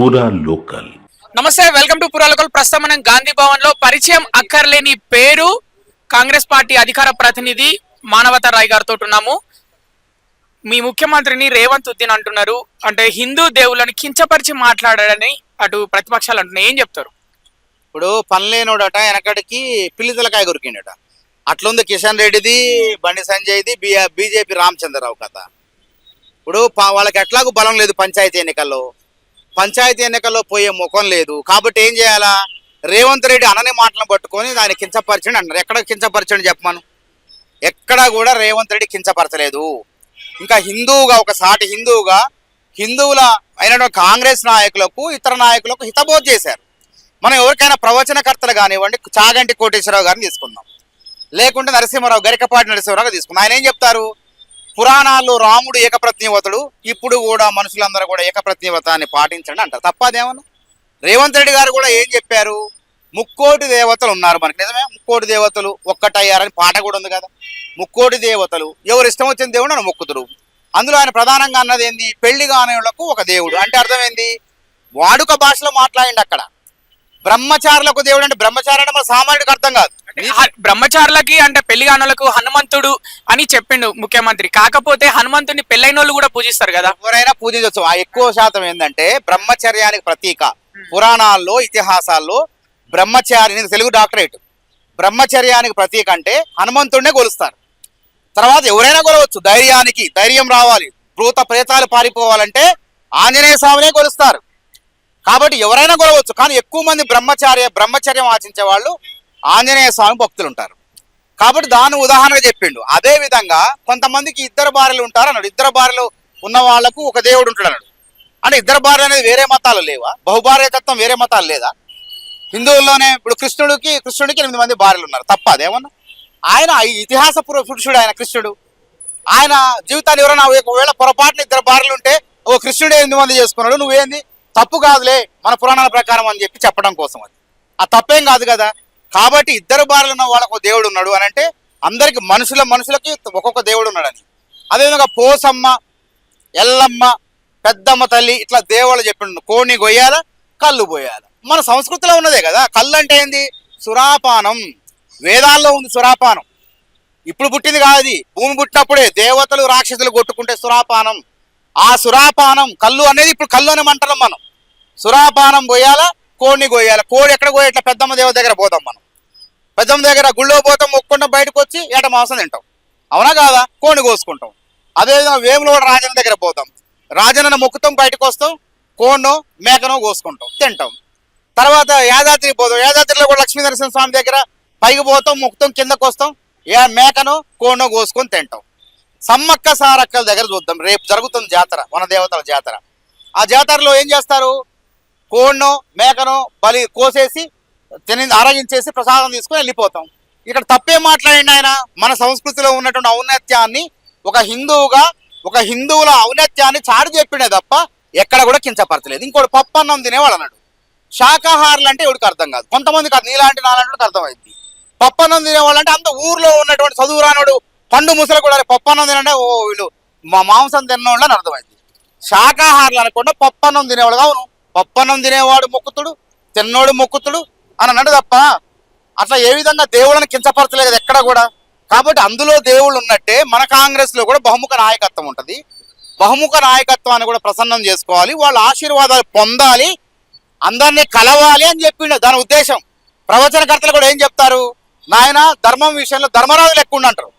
పూరా లోకల్ నమస్తే welcome to పురాలకల్ ప్రస్తుతం మనం గాంధీ భవన్లో పరిచయం అక్కర్లేని పేరు కాంగ్రెస్ పార్టీ అధికార ప్రతినిధి మానవత రాయ్ గారితో ఉన్నాము. మీ ముఖ్యమంత్రిని రేవంత్ ఉద్దీన్ అంటున్నారు. అంటే హిందూ దేవుళ్ళని కించపరిచి మాట్లాడాడని అటు ప్రతిపక్షాలు అంటున్నాయి. ఏం చెప్తారు? ఇప్పుడు పనిలేనోడట వెనకడికి పిల్లితలకాయ కొరికిండట అట్లుంది కిషన్ రెడ్డిది బండి సంజయ్ది బీజేపీ రామచంద్రరావు కథ. ఇప్పుడు ప- వాళ్ళకి ఎట్లాగూ బలం లేదు పంచాయతీ ఎన్నికల్లో. పంచాయతీ ఎన్నికల్లో పోయే ముఖం లేదు. కాబట్టి ఏం చేయాలా? రేవంత్ రెడ్డి అనని మాటలను పట్టుకొని దాన్ని కించపరచండి అంటారు ఎక్కడ కించపరచండి చెప్పమను ఎక్కడా కూడా రేవంత్ రెడ్డి కించపరచలేదు. ఇంకా హిందువుగా ఒక సాటి హిందువుగా హిందువుల అయినటువంటి కాంగ్రెస్ నాయకులకు ఇతర నాయకులకు హితబోధ చేశారు. మనం ఎవరికైనా ప్రవచనకర్తలు కానివ్వండి చాగంటి కోటేశ్వరరావు గారిని తీసుకుందాం. లేకుంటే నరసింహారావు గరికపాటి నరసింహారావు తీసుకుందాం. ఆయన ఏం చెప్తారు? పురాణాల్లో రాముడు ఏకప్రజ్ఞవతుడు ఇప్పుడు కూడా మనుషులందరూ కూడా ఏకప్రజ్ఞవతాన్ని పాటించండి అంటారు. తప్పదేమన్నా? రేవంత్ రెడ్డి గారు కూడా ఏం చెప్పారు? ముక్కోటి దేవతలు ఉన్నారు మనకి. నిజమే? ముక్కోటి దేవతలు ఒక్కటయ్యారని పాట కూడా ఉంది కదా. ముక్కోటి దేవతలు. ఎవరు ఇష్టం వచ్చిన దేవుడు అని మొక్కుతురు అందులో ఆయన ప్రధానంగా అన్నది ఏంది? పెళ్ళి కానివులకు ఒక దేవుడు. అంటే అర్థమైంది వాడుక భాషలో మాట్లాడండి అక్కడ. బ్రహ్మచారులకు దేవుడు అంటే బ్రహ్మచారి అంటే మన సామాన్యుడికి అర్థం కాదు. బ్రహ్మచారులకి అంటే పెళ్ళి కానులకు హనుమంతుడు అని చెప్పిండు ముఖ్యమంత్రి. కాకపోతే హనుమంతుడిని పెళ్ళైన వాళ్ళు కూడా పూజిస్తారు కదా. ఎవరైనా పూజించవచ్చు ఆ ఎక్కువ శాతం ఏంటంటే బ్రహ్మచర్యానికి ప్రతీక. పురాణాల్లో ఇతిహాసాల్లో బ్రహ్మచారి తెలుగు డాక్టరేట్. బ్రహ్మచర్యానికి ప్రతీక అంటే హనుమంతుడినే కొలుస్తారు. తర్వాత ఎవరైనా కొలవచ్చు. ధైర్యానికి ధైర్యం రావాలి. భూత ప్రేతాలు పారిపోవాలంటే ఆంజనేయ స్వామినే కొలుస్తారు. కాబట్టి ఎవరైనా కొలవచ్చు కానీ ఎక్కువ మంది బ్రహ్మచార్య బ్రహ్మచర్యం ఆచించే వాళ్ళు ఆంజనేయ స్వామి భక్తులు ఉంటారు కాబట్టి దాని ఉదాహరణగా చెప్పిండు. అదే విధంగా కొంతమందికి ఇద్దరు భార్యలు ఉంటారు అన్నాడు ఇద్దరు భార్యలు ఉన్న వాళ్ళకు ఒక దేవుడు ఉంటాడు అన్నాడు అంటే ఇద్దరు భార్యలు అనేది వేరే మతాలు లేవా? బహుభార్యతత్వం వేరే మతాలు లేదా? హిందువుల్లోనే ఇప్పుడు కృష్ణుడికి కృష్ణుడికి ఎనిమిది మంది భార్యలు ఉన్నారు. తప్ప అదేమన్నా ఆయన ఈ ఇతిహాస పురుషుడు ఆయన కృష్ణుడు. ఆయన జీవితాన్ని ఎవరైనా ఒకవేళ పొరపాటున ఇద్దరు భార్యలు ఉంటే ఓ కృష్ణుడే ఎనిమిది మంది చేసుకున్నాడు. నువ్వేంది? తప్పు కాదులే మన పురాణాల ప్రకారం అని చెప్పి చెప్పడం కోసం అది. ఆ తప్పేం కాదు కదా. కాబట్టి ఇద్దరు భార్యలు ఉన్న వాళ్ళకు దేవుడు ఉన్నాడు అని అంటే అందరికి మనుషుల మనుషులకి ఒక్కొక్క దేవుడు ఉన్నాడని. అదేవిధంగా పోసమ్మ ఎల్లమ్మ పెద్దమ్మ తల్లి ఇట్లా దేవుళ్ళు చెప్పిండు కోణి కొయ్యాల కళ్ళు పోయాల మన సంస్కృతిలో ఉన్నదే కదా. కళ్ళు అంటే ఏంది? సురాపానం. వేదాల్లో ఉంది సురాపానం. ఇప్పుడు పుట్టింది కాదు అది. భూమి పుట్టినప్పుడే దేవతలు రాక్షసులు కొట్టుకుంటే సురాపానం. ఆ సురాపానం కళ్ళు అనేది ఇప్పుడు కళ్ళు అని మంటలం మనం. సురాపానం పోయాలా కోడిని కోయాలి కోడి ఎక్కడ పోయి ఇట్లా పెద్దమ్మ దేవ దగ్గర పోతాం మనం. పెద్దమ్మ దగ్గర గుళ్ళో పోతాం మొక్కుండా బయటకు వచ్చి ఏట మాంసం తింటాం. అవునా కాదా? కోడిని కోసుకుంటాం. అదేవిధంగా వేములో రాజన్న దగ్గర పోతాం. రాజన్న మొక్కుతాం బయటకు వస్తాం. కోడినో మేకనో కోసుకుంటాం తింటాం. తర్వాత యాదాద్రి పోతాం యాదాద్రిలో కూడా లక్ష్మీ నరసింహ స్వామి దగ్గర పైకి పోతాం మొక్కుతాం కిందకు వస్తాం. ఏ మేకనో కోడినో కోసుకొని తింటాం. సమ్మక్క సారక్కల దగ్గర చూద్దాం. రేపు జరుగుతుంది జాతర వన దేవతల జాతర. ఆ జాతరలో ఏం చేస్తారు? కోడ్ను మేకను బలి కోసేసి తిని ఆరగించేసి ప్రసాదం తీసుకుని వెళ్ళిపోతాం. ఇక్కడ తప్పే మాట్లాడండి ఆయన. మన సంస్కృతిలో ఉన్నటువంటి ఔన్నత్యాన్ని ఒక హిందువుగా ఒక హిందువుల ఔన్నత్యాన్ని చాటి చెప్పిండే తప్ప ఎక్కడ కూడా కించపరచలేదు. ఇంకోటి పప్పు అన్నం తినేవాడు అన్నాడు. శాకాహారులు అంటే ఎవరికి అర్థం కాదు. కొంతమందికి అది నీలాంటి నాలాంటి అర్థమైంది. పప్పు అన్నం తినేవాళ్ళు అంటే అంత ఊర్లో ఉన్నటువంటి చదువు రానోడు పండు ముసలు కూడా పప్పు అన్నం తినంటే ఓ వీళ్ళు మా మాంసం తిన్నోళ్ళు అని అర్థమైంది. శాకాహారులు అనుకుంటే పప్పు అన్నం తినేవాడు అవును పప్పు తినేవాడు మొక్కుతుడు తిన్నోడు మొక్కుతుడు అని అన్నాడు తప్ప అట్లా ఏ విధంగా దేవుళ్ళని కించపరచలేదు ఎక్కడ కూడా. కాబట్టి అందులో దేవుళ్ళు ఉన్నట్టే మన కాంగ్రెస్లో కూడా బహుముఖ నాయకత్వం ఉంటుంది. బహుముఖ నాయకత్వాన్ని కూడా ప్రసన్నం చేసుకోవాలి వాళ్ళ ఆశీర్వాదాలు పొందాలి అందరినీ కలవాలి అని చెప్పిండు. దాని ఉద్దేశం ప్రవచనకర్తలు కూడా ఏం చెప్తారు? నాయన ధర్మం విషయంలో ధర్మరాజులు ఎక్కువ అంటారు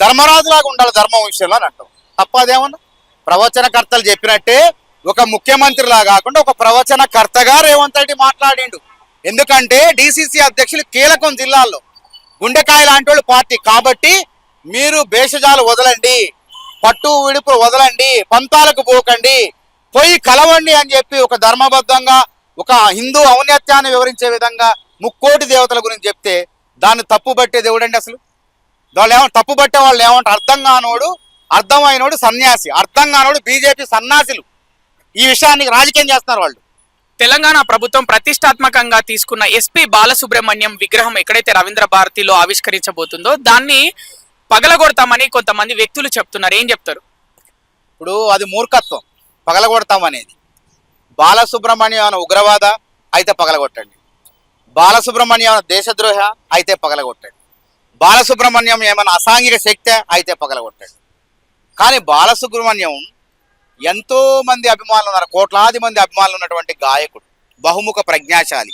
ధర్మరాజులాగా ఉండాలి ధర్మం విషయంలో అని అంటారు. తప్పదేమన్నా ప్రవచనకర్తలు చెప్పినట్టే ఒక ముఖ్యమంత్రిలా కాకుండా ఒక ప్రవచనకర్తగా రేవంత్ రెడ్డి మాట్లాడిండు. ఎందుకంటే డిసిసి అధ్యక్షులు కీలకం జిల్లాల్లో. గుండెకాయ లాంటి వాళ్ళు పార్టీ. కాబట్టి మీరు భేషజాలు వదలండి. పట్టు విడుపు వదలండి. పంతాలకు పోకండి. పోయి కలవండి అని చెప్పి ఒక ధర్మబద్ధంగా ఒక హిందూ ఔన్నత్యాన్ని వివరించే విధంగా ముక్కోటి దేవతల గురించి చెప్తే దాన్ని తప్పు పట్టే దేవుడండి అసలు. వాళ్ళు ఏమంటే తప్పు పట్టే వాళ్ళు ఏమంటారు? అర్థం కానోడు అర్థమైనోడు సన్యాసి. అర్థం కానోడు బీజేపీ సన్యాసులు. ఈ విషయాన్ని రాజకీయం చేస్తున్నారు వాళ్ళు. తెలంగాణ ప్రభుత్వం ప్రతిష్టాత్మకంగా తీసుకున్న ఎస్పి బాలసుబ్రహ్మణ్యం విగ్రహం ఎక్కడైతే రవీంద్ర భారతిలో ఆవిష్కరించబోతుందో దాన్ని పగలగొడతామని కొంతమంది వ్యక్తులు చెప్తున్నారు. ఏం చెప్తారు? ఇప్పుడు అది మూర్ఖత్వం. పగలగొడతాం అనేది బాలసుబ్రహ్మణ్యం అనే ఉగ్రవాద అయితే పగలగొట్టండి. బాలసుబ్రహ్మణ్యం అనే దేశద్రోహ అయితే పగలగొట్టండి. బాలసుబ్రహ్మణ్యం ఏమైనా అసాంఘిక శక్తి అయితే పగలగొట్టండి. కానీ బాలసుబ్రహ్మణ్యం ఎంతో మంది అభిమానులు ఉన్నారు. కోట్లాది మంది అభిమానులు ఉన్నటువంటి గాయకుడు. బహుముఖ ప్రజ్ఞాశాలి.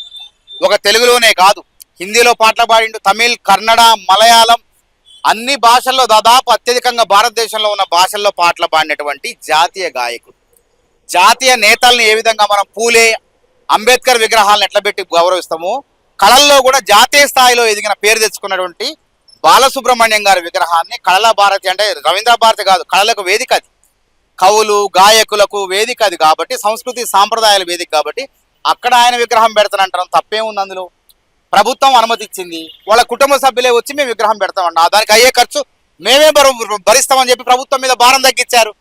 ఒక తెలుగులోనే కాదు హిందీలో పాటలు పాడిండు తమిళ్ కన్నడ మలయాళం అన్ని భాషల్లో దాదాపు అత్యధికంగా భారతదేశంలో ఉన్న భాషల్లో పాటలు పాడినటువంటి జాతీయ గాయకుడు. జాతీయ నేతల్ని ఏ విధంగా మనం పూలే అంబేద్కర్ విగ్రహాలను ఎట్లా పెట్టి గౌరవిస్తామో కళల్లో కూడా జాతీయ స్థాయిలో ఎదిగిన పేరు తెచ్చుకున్నటువంటి బాలసుబ్రహ్మణ్యం గారి విగ్రహాన్ని కళల భారతి అంటే రవీంద్ర భారతి కాదు కళలకు వేదిక అది. కవులు గాయకులకు వేదిక అది కాబట్టి సంస్కృతి సాంప్రదాయాల వేదిక కాబట్టి అక్కడ ఆయన విగ్రహం పెడతానంటాం తప్పేముంది అందులో? ప్రభుత్వం అనుమతి ఇచ్చింది వాళ్ళ కుటుంబ సభ్యులే వచ్చి మేము విగ్రహం పెడతామన్నా దానికి అయ్యే ఖర్చు మేమే భరిస్తామని చెప్పి ప్రభుత్వం మీద భారం తగ్గించారు.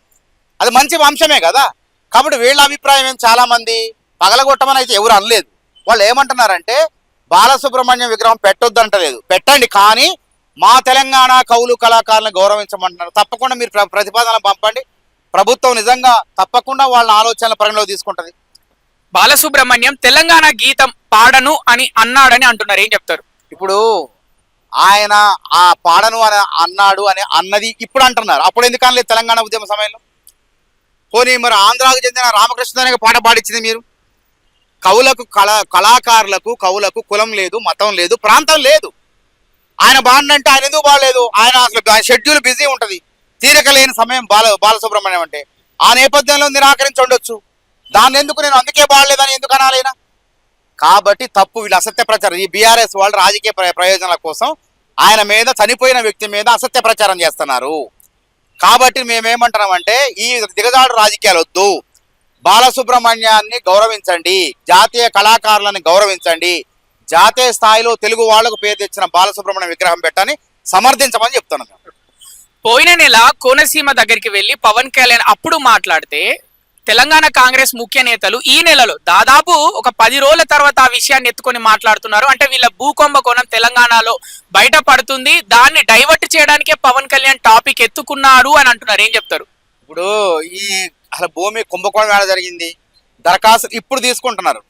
అది మంచి అంశమే కదా? కాబట్టి వీళ్ళ అభిప్రాయం ఏం? చాలామంది పగలగొట్టమని అయితే ఎవరు అనలేదు. వాళ్ళు ఏమంటున్నారంటే బాలసుబ్రహ్మణ్యం విగ్రహం పెట్టొద్దు అంటలేదు పెట్టండి కానీ మా తెలంగాణ కవులు కళాకారులను గౌరవించమంటున్నారు. తప్పకుండా మీరు ప్ర- ప్రతిపాదన పంపండి. ప్రభుత్వం నిజంగా తప్పకుండా వాళ్ళ ఆలోచనల పరిగణలో తీసుకుంటది. బాలసుబ్రహ్మణ్యం తెలంగాణ గీతం పాడను అని అన్నాడని అంటున్నారు. ఏం చెప్తారు? ఇప్పుడు ఆయన ఆ పాడను అని అన్నాడు అని అన్నది ఇప్పుడు అంటున్నారు. అప్పుడు ఎందుకు అనలేదు తెలంగాణ ఉద్యమ సమయంలో? పోనీ మరి ఆంధ్రాకు చెందిన రామకృష్ణ పాట పాడించింది మీరు. కవులకు కళ కళాకారులకు కవులకు కులం లేదు మతం లేదు ప్రాంతం లేదు. ఆయన బాండంటే ఆయన ఎందుకు బాగలేదు? ఆయన అసలు షెడ్యూల్ బిజీ ఉంటది. తీరిక లేని సమయం బాల బాలసుబ్రహ్మణ్యం అంటే. ఆ నేపథ్యంలో నిరాకరించి ఉండొచ్చు. దాన్ని ఎందుకు నేను అందుకే బాగలేదని ఎందుకు అనాలైనా? కాబట్టి తప్పు వీళ్ళు అసత్య ప్రచారం. ఈ బీఆర్ఎస్ వాళ్ళు రాజకీయ ప్ర- ప్రయోజనాల కోసం ఆయన మీద చనిపోయిన వ్యక్తి మీద అసత్య ప్రచారం చేస్తున్నారు. కాబట్టి మేమేమంటున్నామంటే ఈ దిగజాడు రాజకీయాలు వద్దు. బాలసుబ్రహ్మణ్యాన్ని గౌరవించండి. జాతీయ కళాకారులను గౌరవించండి. జాతీయ స్థాయిలో తెలుగు వాళ్ళకు పేరు తెచ్చిన బాలసుబ్రహ్మణ్యం విగ్రహం పెట్టని సమర్థించమని చెప్తున్నాను పోయిన నెల కోనసీమ దగ్గరికి వెళ్ళి పవన్ కళ్యాణ్ అప్పుడు మాట్లాడితే తెలంగాణ కాంగ్రెస్ ముఖ్య నేతలు ఈ నెలలో దాదాపు ఒక పది రోజుల తర్వాత ఆ విషయాన్ని ఎత్తుకొని మాట్లాడుతున్నారు. అంటే వీళ్ళ భూకుంభకోణం తెలంగాణలో బయట పడుతుంది దాన్ని డైవర్ట్ చేయడానికే పవన్ కళ్యాణ్ టాపిక్ ఎత్తుకున్నారు అని అంటున్నారు. ఏం చెప్తారు? ఇప్పుడు ఈ అసలు భూమి కుంభకోణం ఎలా జరిగింది? దరఖాస్తు ఇప్పుడు తీసుకుంటున్నారు.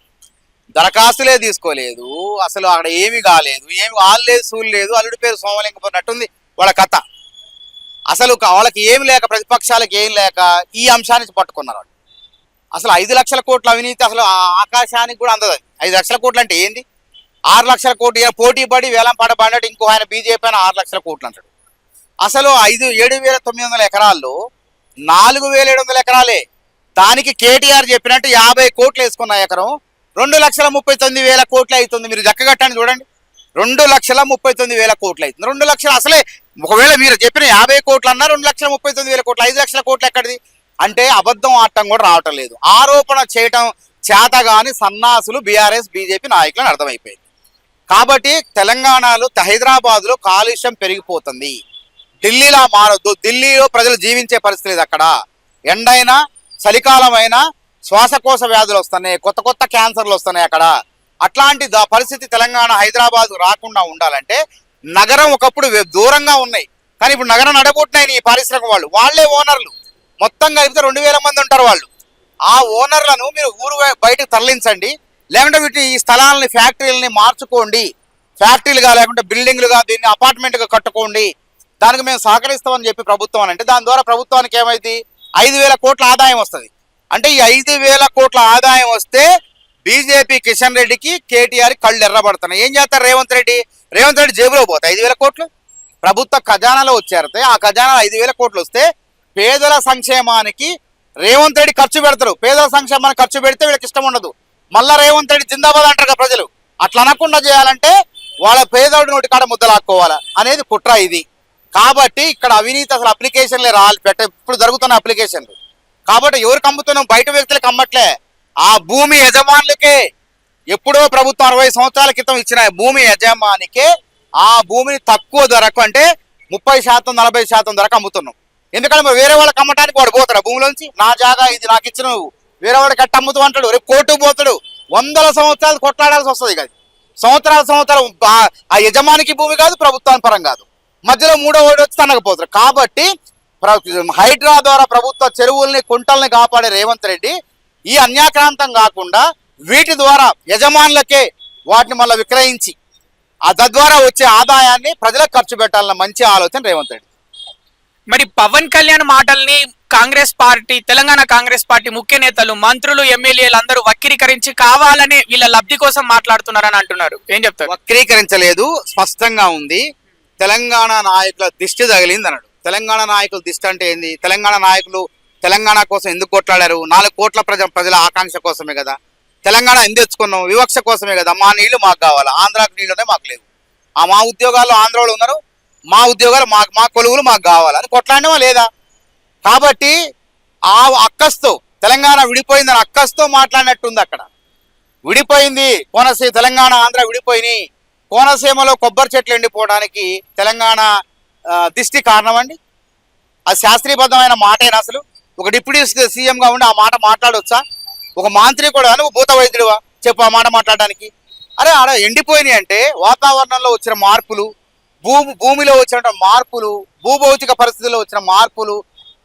దరఖాస్తులే తీసుకోలేదు. అసలు అక్కడ ఏమి కాలేదు. ఏమి ఆల్లేదు సూలు లేదు. అల్లుడి పేరు సోమలింగపోయినట్టుంది వాళ్ళ కథ. అసలు వాళ్ళకి ఏమి లేక ప్రతిపక్షాలకు ఏం లేక ఈ అంశాన్ని పట్టుకున్నారు అసలు ఐదు లక్షల కోట్ల అవినీతి అసలు ఆకాశానికి కూడా అందదు. అది. ఐదు లక్షల కోట్లు అంటే ఏంది? ఆరు లక్షల కోట్లు పోటీ పడి వేలం పాట ఇంకో ఆయన బీజేపీ ఆయన ఆరు లక్షల కోట్లు అంటాడు. అసలు ఐదు ఏడు వేల తొమ్మిది వందల ఎకరాల్లో నాలుగు వేల ఏడు వందల ఎకరాలే. దానికి కేటీఆర్ చెప్పినట్టు యాభై కోట్లు వేసుకున్న ఎకరం రెండు లక్షల ముప్పై తొమ్మిది వేల కోట్లు అవుతుంది. మీరు కట్టండి చూడండి. రెండు లక్షల ముప్పై తొమ్మిది వేల కోట్లు అవుతుంది. రెండు లక్షలు అసలే ఒకవేళ మీరు చెప్పిన యాభై కోట్లు అన్నా రెండు లక్షల ముప్పై తొమ్మిది వేల కోట్లు ఐదు లక్షల కోట్లు ఎక్కడిది? అంటే అబద్ధం ఆడటం కూడా రావటం లేదు. ఆరోపణ చేయటం చేతగాని సన్నాసులు బీఆర్ఎస్ బీజేపీ నాయకులను అర్థమైపోయింది. కాబట్టి తెలంగాణలో హైదరాబాద్లో కాలుష్యం పెరిగిపోతుంది. ఢిల్లీలా మారొద్దు. ఢిల్లీలో ప్రజలు జీవించే పరిస్థితి లేదు అక్కడ. ఎండైనా చలికాలమైనా శ్వాసకోశ వ్యాధులు వస్తున్నాయి. కొత్త కొత్త క్యాన్సర్లు వస్తున్నాయి అక్కడ. అట్లాంటి పరిస్థితి తెలంగాణ హైదరాబాద్ రాకుండా ఉండాలంటే నగరం ఒకప్పుడు దూరంగా ఉన్నాయి. కానీ ఇప్పుడు నగరం నడబుట్టినాయి ఈ పారిశ్రామిక వాళ్ళు. వాళ్ళే ఓనర్లు. మొత్తం కలిపితే రెండు వేల మంది ఉంటారు వాళ్ళు. ఆ ఓనర్లను మీరు ఊరు బయటకు తరలించండి. లేకుంటే వీటి ఈ స్థలాలని ఫ్యాక్టరీలని మార్చుకోండి. ఫ్యాక్టరీలుగా లేకుంటే బిల్డింగ్లుగా దీన్ని అపార్ట్మెంట్గా కట్టుకోండి. దానికి మేము సహకరిస్తామని చెప్పి ప్రభుత్వం అని అంటే దాని ద్వారా ప్రభుత్వానికి ఏమైంది? ఐదు వేల కోట్ల ఆదాయం వస్తుంది. అంటే ఈ ఐదు వేల కోట్ల ఆదాయం వస్తే బీజేపీ కిషన్ రెడ్డికి కేటీఆర్ కళ్ళు ఎర్రబడుతున్నాయి. ఏం చేస్తారు రేవంత్ రెడ్డి? రేవంత్ రెడ్డి జేబులో పోతాయి ఐదు వేల కోట్లు? ప్రభుత్వ ఖజానాలో వచ్చారితే ఆ ఖజానా ఐదు వేల కోట్లు వస్తే పేదల సంక్షేమానికి రేవంత్ రెడ్డి ఖర్చు పెడతారు. పేదల సంక్షేమానికి ఖర్చు పెడితే వీళ్ళకి ఇష్టం ఉండదు. మళ్ళా రేవంత్ రెడ్డి జిందాబాద్ అంటారు కదా ప్రజలు. అట్లా అనకుండా చేయాలంటే వాళ్ళ పేదోడి నోటి కాడ ముద్దలాక్కోవాలి అనేది కుట్ర ఇది. కాబట్టి ఇక్కడ అవినీతి అసలు అప్లికేషన్లే రాలి పెట్ట ఇప్పుడు జరుగుతున్న అప్లికేషన్లు. కాబట్టి ఎవరికి అమ్ముతున్నాం? బయట వ్యక్తులకు అమ్మట్లే. ఆ భూమి యజమానులకే ఎప్పుడో ప్రభుత్వం అరవై సంవత్సరాల క్రితం ఇచ్చిన భూమి యజమానికే ఆ భూమిని తక్కువ ధరకు అంటే ముప్పై శాతం నలభై శాతం ధరకు అమ్ముతున్నాం. ఎందుకంటే వేరే వాళ్ళకి అమ్మటానికి వాడు పోతాడు. భూమిలోంచి నా జాగా ఇది నాకు ఇచ్చిన వేరే వాడికి అట్ట అమ్ముతూ అంటాడు. రేపు కోర్టు పోతాడు. వందల సంవత్సరాలు కొట్లాడాల్సి వస్తుంది కదా సంవత్సరాల సంవత్సరం ఆ- యజమానికి భూమి కాదు ప్రభుత్వానికి పరం కాదు. మధ్యలో మూడో ఓడి వచ్చి తనకపోతారు కాబట్టి హైడ్రా ద్వారా ప్రభుత్వ చెరువుల్ని కుంటల్ని కాపాడే రేవంత్ రెడ్డి ఈ అన్యాక్రాంతం కాకుండా వీటి ద్వారా యజమానులకే వాటిని మళ్ళీ విక్రయించి ఆ తద్వారా వచ్చే ఆదాయాన్ని ప్రజలకు ఖర్చు పెట్టాలన్న మంచి ఆలోచన రేవంత్ రెడ్డి. మరి పవన్ కళ్యాణ్ మాటల్ని కాంగ్రెస్ పార్టీ తెలంగాణ కాంగ్రెస్ పార్టీ ముఖ్య నేతలు మంత్రులు ఎమ్మెల్యేలు అందరూ వక్రీకరించి కావాలని వీళ్ళ లబ్ధి కోసం మాట్లాడుతున్నారని అంటున్నారు. ఏం చెప్తారు? వక్రీకరించలేదు స్పష్టంగా ఉంది. తెలంగాణ నాయకుల దిష్టి తగిలింది అన్నాడు తెలంగాణ నాయకుల దిష్టి అంటే ఏంది? తెలంగాణ నాయకులు తెలంగాణ కోసం ఎందుకు కొట్లాడారు? నాలుగు కోట్ల ప్రజ ప్రజల ఆకాంక్ష కోసమే కదా. తెలంగాణ ఎందెచ్చుకున్నాం తెచ్చుకున్నాం. వివక్ష కోసమే కదా. మా నీళ్ళు మాకు కావాలి? ఆంధ్రాకు నీళ్ళనే మాకు లేవు. ఆ మా ఉద్యోగాల్లో ఆంధ్రాలో ఉన్నారు. మా ఉద్యోగాలు మాకు మా కొలువులు మాకు కావాలి? అని కొట్లాడమా లేదా? కాబట్టి ఆ అక్కస్తో తెలంగాణ విడిపోయిందని అక్కస్తో మాట్లాడినట్టుంది అక్కడ. విడిపోయింది. కోనసీమ తెలంగాణ ఆంధ్ర విడిపోయినాయి. కోనసీమలో కొబ్బరి చెట్లు ఎండిపోవడానికి తెలంగాణ దిష్టి కారణం అండి? అది శాస్త్రీయబద్ధమైన మాటేనా అసలు? ఒక డిప్యూటీ సీఎంగా ఉండి ఆ మాట మాట్లాడొచ్చా? ఒక మంత్రి కూడా నువ్వు భూత వైద్యుడివా? చెప్పు ఆ మాట మాట్లాడడానికి. అరే ఆడ ఎండిపోయినాయి అంటే వాతావరణంలో వచ్చిన మార్పులు భూమి భూమిలో వచ్చిన మార్పులు భూభౌతిక పరిస్థితుల్లో వచ్చిన మార్పులు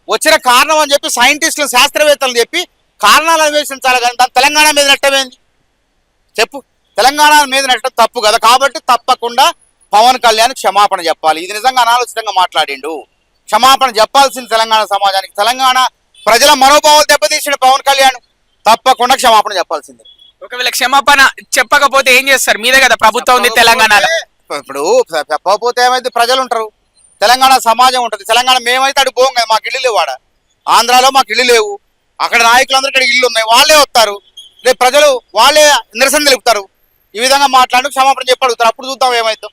వచ్చిన కారణం అని చెప్పి సైంటిస్టులు శాస్త్రవేత్తలు చెప్పి కారణాలు అన్వేషించాలి కానీ దాని తెలంగాణ మీద నెట్టమేంది చెప్పు. తెలంగాణ మీద నెట్టడం తప్పు కదా. కాబట్టి తప్పకుండా పవన్ కళ్యాణ్ క్షమాపణ చెప్పాలి. ఇది నిజంగా అనాలోచితంగా మాట్లాడిండు. క్షమాపణ చెప్పాల్సింది తెలంగాణ సమాజానికి. తెలంగాణ ప్రజల మనోభావాలు దెబ్బతీసిన పవన్ కళ్యాణ్. తప్పకుండా క్షమాపణ చెప్పాల్సిందే. ఒకవేళ క్షమాపణ చెప్పకపోతే ఏం చేస్తారు? మీదే కదా ప్రభుత్వం ఉంది తెలంగాణలో. ఇప్పుడు చెప్పకపోతే ఏమైతే ప్రజలు ఉంటారు? తెలంగాణ సమాజం ఉంటుంది. తెలంగాణ మేమైతే అటు పోం కదా మాకు ఇల్లు లేవు ఆడ. ఆంధ్రాలో మాకు ఇల్లు లేవు. అక్కడ నాయకులందరూ ఇక్కడ ఇల్లు ఉన్నాయి. వాళ్ళే వస్తారు. రేపు ప్రజలు వాళ్ళే నిరసన తెలుపుతారు. ఈ విధంగా మాట్లాడి క్షమాపణ చెప్పి అడుగుతారు. అప్పుడు చూద్దాం ఏమైతే